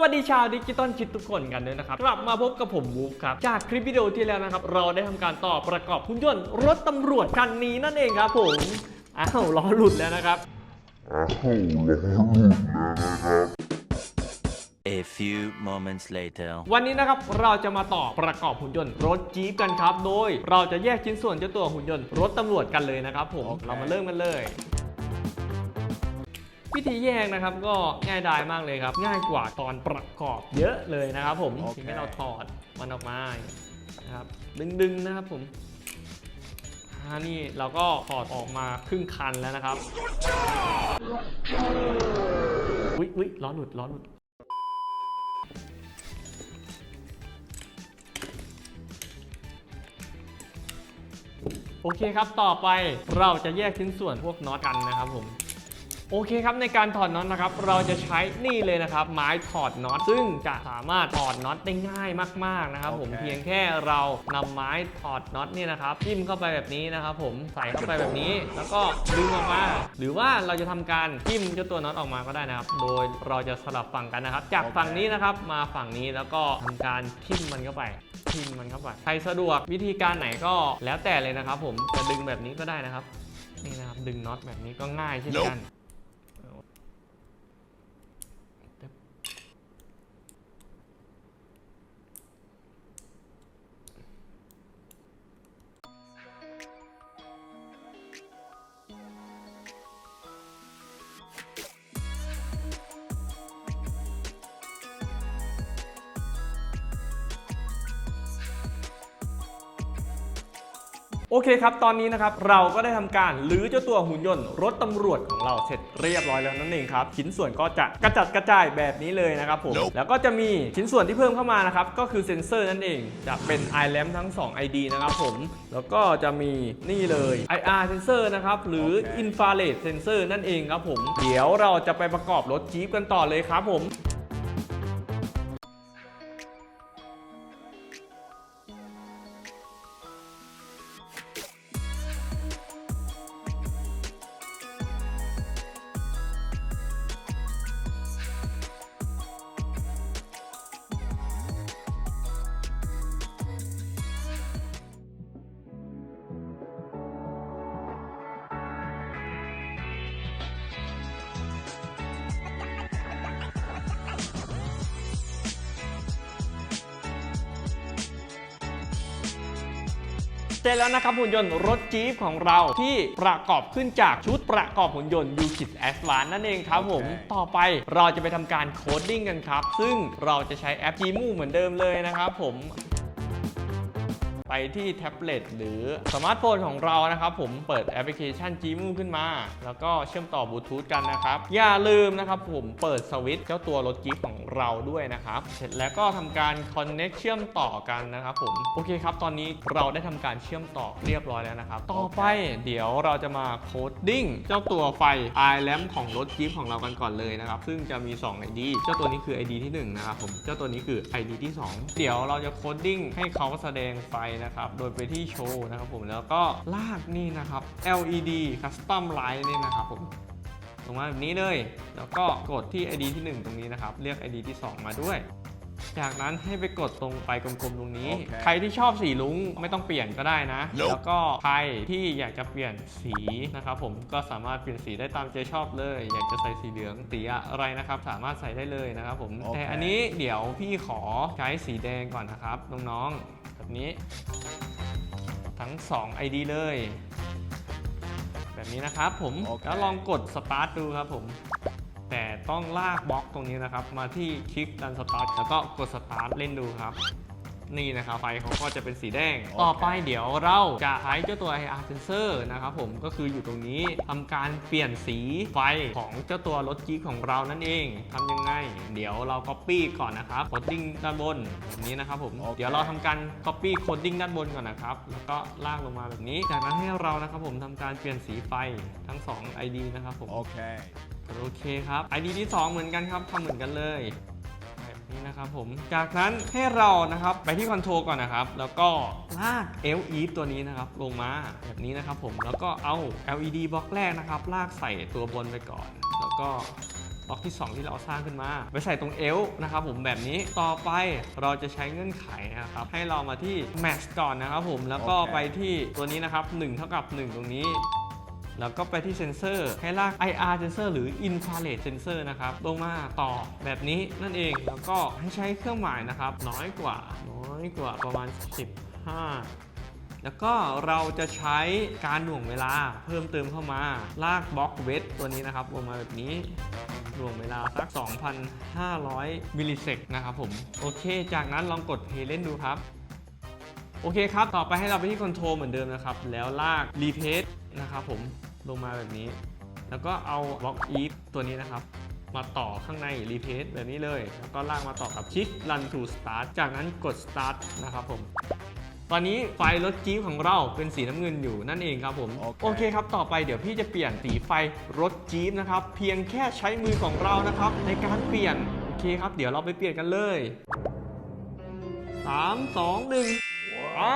วัสดีชาวดิจิตอลคิดทุกคนกันด้วยนะครับกลับมาพบกับผมวูฟครับ จากคลิปวิดีโอที่แล้วนะครับ เราได้ทำการต่อประกอบหุ่นยนต์รถตำรวจคันนี้นั่นเองครับผมอ้าวล้อหลุดแล้วนะครับ A few moments later. วันนี้นะครับเราจะมาต่อประกอบหุ่นยนต์รถจี๊ปกันครับ โดย เราจะแยกชิ้นส่วนเจ้าตัวหุ่นยนต์รถตำรวจกันเลยนะครับผมเรามาเริ่มกันเลย วิธีแยกนะครับก็ง่ายดายมากเลยครับ ง่ายกว่าตอนประกอบเยอะเลยนะครับผมโอเค ทีนี้เราถอดมันออกมานะครับดึงๆนะครับผมอ่านี่เราก็ถอดออกมาครึ่งคันแล้วนะครับอุ๊ยอุ๊ยล้อหลุดล้อหลุด โอเคครับ ต่อไปเราจะแยกชิ้นส่วนพวกน็อตกันนะครับผม โอเคครับในการถอดน็อตนะครับเราจะใช้นี่เลยนะครับไม้ถอดน็อตซึ่งจะสามารถถอดน็อตได้ง่ายมากๆนะครับ ผมโอเคเพียงแค่เรานำไม้ถอดน็อตเนี่ยนะครับจิ้มเข้าไปแบบนี้นะครับ ผมใส่เข้าไปแบบนี้ แล้วก็ดึงออกมาหรือว่าเราจะทำการจิ้มเจ้าตัวน็อตออกมาก็ได้นะครับ โดยเราจะสลับฝั่งกันนะครับ จากฝั่งนี้นะครับมาฝั่งนี้แล้วก็ทำการทิ่มมันเข้าไปทิ่มมันเข้าไปใครสะดวกวิธีการไหนก็แล้วแต่เลยนะครับ ผมจะดึงแบบนี้ก็ได้นะครับ นี่นะครับดึงน็อตแบบนี้ก็ง่ายเช่นกัน โอเคครับ ตอนนี้นะครับเราก็ได้ทำการรื้อเจ้าตัวหุ่นยนต์รถตำรวจของเราเสร็จเรียบร้อยแล้วนั่นเองครับ ชิ้นส่วนก็จะกระจัดกระจายแบบนี้เลยนะครับผม Nope แล้วก็จะมีชิ้นส่วนที่เพิ่มเข้ามานะครับ ก็คือเซ็นเซอร์นั่นเอง จะเป็น i l a m ทั้ง 2 ID นะครับผม แล้วก็จะมีนี่เลย IR sensor นะครับ หรือโอเค infrared sensor นั่นเองครับผม เดี๋ยวเราจะไปประกอบรถจี๊ปกันต่อเลยครับผม เสร็จแล้วนะครับหุ่นยนต์รถจี๊ปของเราที่ประกอบขึ้นจากชุดประกอบหุ่นยนต์ u k i t a d v a n c e นั่นเองครับผมโอเคต่อไปเราจะไปทำการโคดดิ้งกันครับ ซึ่งเราจะใช้แอป Gmu เหมือนเดิมเลยนะครับผมไป ที่แท็บเล็ตหรือสมาร์ทโฟนของเรานะครับ ผมเปิดแอปพลิเคชัน Gmu ขึ้นมา แล้วก็เชื่อมต่อบลูทูธกันนะครับ อย่าลืมนะครับผมเปิดสวิตช์เจ้าตัวรถจี๊ปของเราด้วยนะครับ เสร็จแล้วก็ทำการ Connect เชื่อมต่อกันนะครับผมโอเคครับ ตอนนี้เราได้ทำการเชื่อมต่อเรียบร้อยแล้วนะครับ ต่อไปเดี๋ยวเราจะมาโคดดิ้งเจ้าตัวไฟ i l a m p ของรถจี๊ปของเรากันก่อนเลยนะครับ ซึ่งจะมี 2 ID เจ้าตัวนี้คือ ID ที่ 1 นะครับผมเจ้าตัวนี้คือ ID ที่ 2 เดี๋ยวเราจะโคดดิ้งให้เขาแสดงไฟนะครับ โดยไปที่โชว์นะครับผม แล้วก็ลากนี่นะครับ LED Custom Light นี่นะครับผมลงมาแบบนี้เลย แล้วก็กดที่ ID ที่ 1 ตรงนี้นะครับเรียก ID ที่ 2 มาด้วย จากนั้นให้ไปกดตรงไปกลมๆตรงนี้โอเคใครที่ชอบสีลุ้งไม่ต้องเปลี่ยนก็ได้นะ Nope แล้วก็ใครที่อยากจะเปลี่ยนสีนะครับผมก็สามารถเปลี่ยนสีได้ตามใจชอบเลย อยากจะใส่สีเหลืองสีอะไรนะครับ สามารถใส่ได้เลยนะครับผมโอเคแต่อันนี้เดี๋ยวพี่ขอใช้สีแดงก่อนนะครับน้องๆ แบบนี้ ทั้ง 2 ID เลย แบบนี้นะครับผมโอเคแล้วลองกดสตาร์ทดูครับผม แต่ต้องลากบล็อกตรงนี้นะครับ มาที่คลิกดันสตาร์ทแล้วก็กดสตาร์ทเล่นดูครับ นี่นะครับไฟเขาก็จะเป็นสีแดงโอเคต่อไปเดี๋ยวเราจะใช้เจ้าตัว IR sensor นะครับผมก็คืออยู่ตรงนี้ทำการเปลี่ยนสีไฟของเจ้าตัวรถจี๊ปของเรานั่นเองทำยังไง เดี๋ยวเรา copy ก่อนนะครับ coding ด้านบนแบบนี้นะครับผมโอเคเดี๋ยวเราทำการ copy coding ด้านบนก่อนนะครับแล้วก็ลากลงมาแบบนี้ จากนั้นให้เรานะครับผมทำการเปลี่ยนสีไฟทั้ง 2 ID นะครับผมโอเคโอเคครับ ID ที่ 2 เหมือนกันครับทำเหมือนกันเลยแบบ นี้นะครับผม จากนั้นให้เรานะครับไปที่คอนโทรลก่อนนะครับ แล้วก็ลาก L E ตัวนี้นะครับลงมาแบบนี้นะครับผม แล้วก็เอา LED บล็อกแรกนะครับ ลากใส่ตัวบนไปก่อน แล้วก็บล็อกที่ 2 ที่เราสร้างขึ้นมาไปใส่ตรงเอลนะครับผมแบบนี้ต่อไปเราจะใช้เงื่อนไขนะครับ ให้เรามาที่ max ก่อนนะครับผมแล้วก็โอเคไปที่ตัวนี้นะครับ1เท่ากับ 1 ตรงนี้ แล้วก็ไปที่เซนเซอร์ให้ลาก IR sensor หรือ infrared sensor นะครับ ลงมาต่อแบบนี้นั่นเอง แล้วก็ให้ใช้เครื่องหมายนะครับ น้อยกว่า น้อยกว่าประมาณ 15แล้วก็เราจะใช้การหน่วงเวลาเพิ่มเติมเข้ามา ลากบล็อกเวทตัวนี้นะครับลงมาแบบนี้หน่วงเวลาสัก 2,500 มิลลิเซกนะครับผม โอเค จากนั้นลองกดเพลย์เล่นดูครับ โอเคครับ ต่อไปให้เราไปที่คอนโทรลเหมือนเดิมนะครับ แล้วลากรีเพส นะครับผมลงมาแบบนี้ แล้วก็เอาบล็อกอีฟตัวนี้นะครับ มาต่อข้างในรีเพสแบบนี้เลย แล้วก็ลากมาต่อกับชิ Run to Start จากนั้นกด Start นะครับผมตอนนี้ไฟรถจี๊ปของเราเป็นสีน้ำเงินอยู่นั่นเองครับผมโอเคโอเคครับต่อไปเดี๋ยวพี่จะเปลี่ยนสีไฟรถจี๊ปนะครับ เพียงแค่ใช้มือของเรานะครับ ในการเปลี่ยน โอเคครับ เดี๋ยวเราไปเปลี่ยนกันเลย 3 2 1 อ่า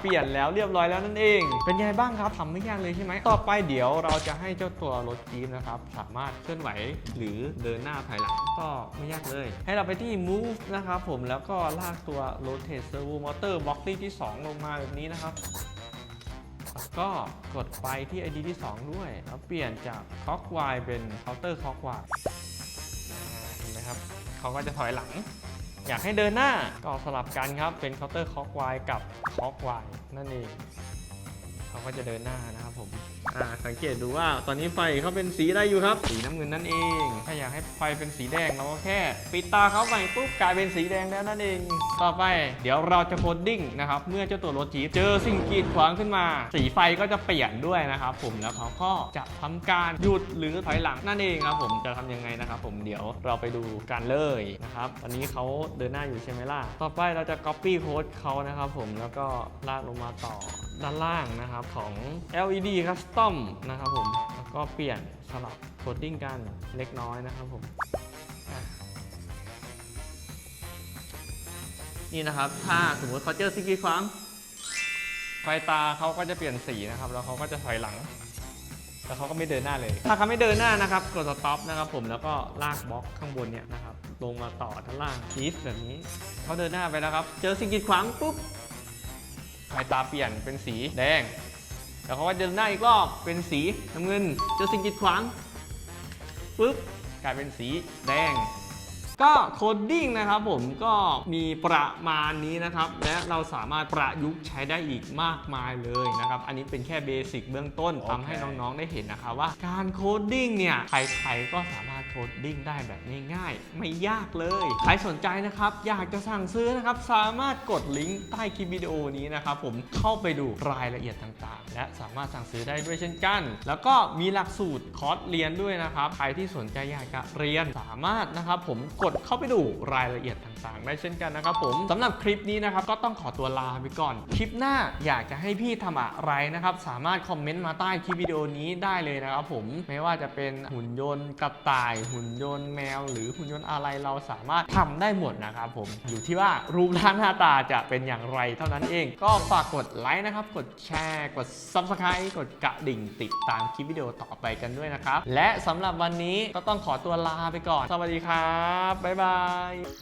เปลี่ยนแล้วเรียบร้อยแล้วนั่นเอง เป็นไงบ้างครับทำไม่ยากเลยใช่ไหมต่อไปเดี๋ยวเราจะให้เจ้าตัวรถจี๊ปนะครับ สามารถเคลื่อนไหวหรือเดินหน้าถอยหลังก็ไม่ยากเลย ให้เราไปที่ move นะครับผมแล้วก็ลากตัว rotate servo motor block ที่ 2 ลงมาแบบนี้นะครับแล้วก็กดไปที่ ID ที่ 2 ด้วย แล้วเปลี่ยนจาก clockwise เป็น counter clockwise เห็นไหมครับเขาก็จะถอยหลัง อยากให้เดินหน้าก็สลับกันครับ เป็น counter clockwise กับ clockwise นั่นเองเขาก็จะเดินหน้านะครับผม อ่าสังเกตดูว่าตอนนี้ไฟเขาเป็นสีอะไรอยู่ครับ สีน้ำเงินนั่นเอง ถ้าอยากให้ไฟเป็นสีแดงเราก็แค่ ปิดตาเขาไปปุ๊บกลายเป็นสีแดงแล้วนั่นเอง ต่อไปเดี๋ยวเราจะโคดดิ้งนะครับ เมื่อเจ้าตัวรถจี๊ปเจอสิ่งกีดขวางขึ้นมา สีไฟก็จะเปลี่ยนด้วยนะครับผมแล้วเขาก็จะทำการหยุดหรือถอยหลังนั่นเองครับผมจะทำยังไงนะครับผมเดี๋ยวเราไปดูกันเลยนะครับตอนนี้เขาเดินหน้าอยู่ใช่ไหมล่ะต่อไปเราจะ copy code เขานะครับผมแล้วก็ลากลงมาต่อด้านล่างนะครับของ LED custom นะครับผม แล้วก็เปลี่ยนสลับโคดดิ้งกันเล็กน้อยนะครับผมนี่นะครับ ถ้าสมมติเขาเจอสิ่งกีดขวางไฟตาเขาก็จะเปลี่ยนสีนะครับ แล้วเขาก็จะถอยหลังแล้วเขาก็ไม่เดินหน้าเลย ถ้าเขาไม่เดินหน้านะครับ กด stop นะครับผม แล้วก็ลากบล็อกข้างบนเนี่ยนะครับ ลงมาต่อด้านล่างชีฟแบบนี้ เขาเดินหน้าไปแล้วครับ เจอสิ่งกีดขวางปุ๊บ ไฟตาเปลี่ยนเป็นสีแดง แล้วเขาก็เดินหน้าอีกรอบเป็นสีน้ำเงินเจอสิ่งกีดขวางปุ๊บกลายเป็นสีแดง ก็โคดดิ้งนะครับผมก็มีประมาณนี้นะครับ และเราสามารถประยุกต์ใช้ได้อีกมากมายเลยนะครับ อันนี้เป็นแค่เบสิกเบื้องต้นโอเคทำให้น้องๆได้เห็นนะครับว่าการโคดดิ้งเนี่ยใครๆก็สามารถโคดดิ้งได้แบบง่ายๆ ไม่ยากเลย ใครสนใจนะครับ อยากจะสั่งซื้อนะครับ สามารถกดลิงก์ใต้คลิปวิดีโอนี้นะครับผมเข้าไปดูรายละเอียดต่างๆ และสามารถสั่งซื้อได้ด้วยเช่นกัน แล้วก็มีหลักสูตรคอร์สเรียนด้วยนะครับ ใครที่สนใจอยากจะเรียนสามารถนะครับผมกดเข้าไปดูรายละเอียดต่างๆ ได้เช่นกันนะครับผมสำหรับคลิปนี้นะครับก็ต้องขอตัวลาไปก่อน คลิปหน้าอยากจะให้พี่ทำอะไรนะครับ สามารถคอมเมนต์มาใต้คลิปวิดีโอนี้ได้เลยนะครับผมไม่ว่าจะเป็นหุ่นยนต์กระต่าย หุ่นยนต์แมว หรือหุ่นยนต์อะไรเราสามารถทำได้หมดนะครับผมอยู่ที่ว่ารูปร่างหน้าตาจะเป็นอย่างไรเท่านั้นเอง ก็ฝากกดไลค์นะครับ กดแชร์กด Subscribe กดกระดิ่งติดตามคลิปวิดีโอต่อไปกันด้วยนะครับและสำหรับวันนี้ก็ต้องขอตัวลาไปก่อน สวัสดีครับบ๊ายบาย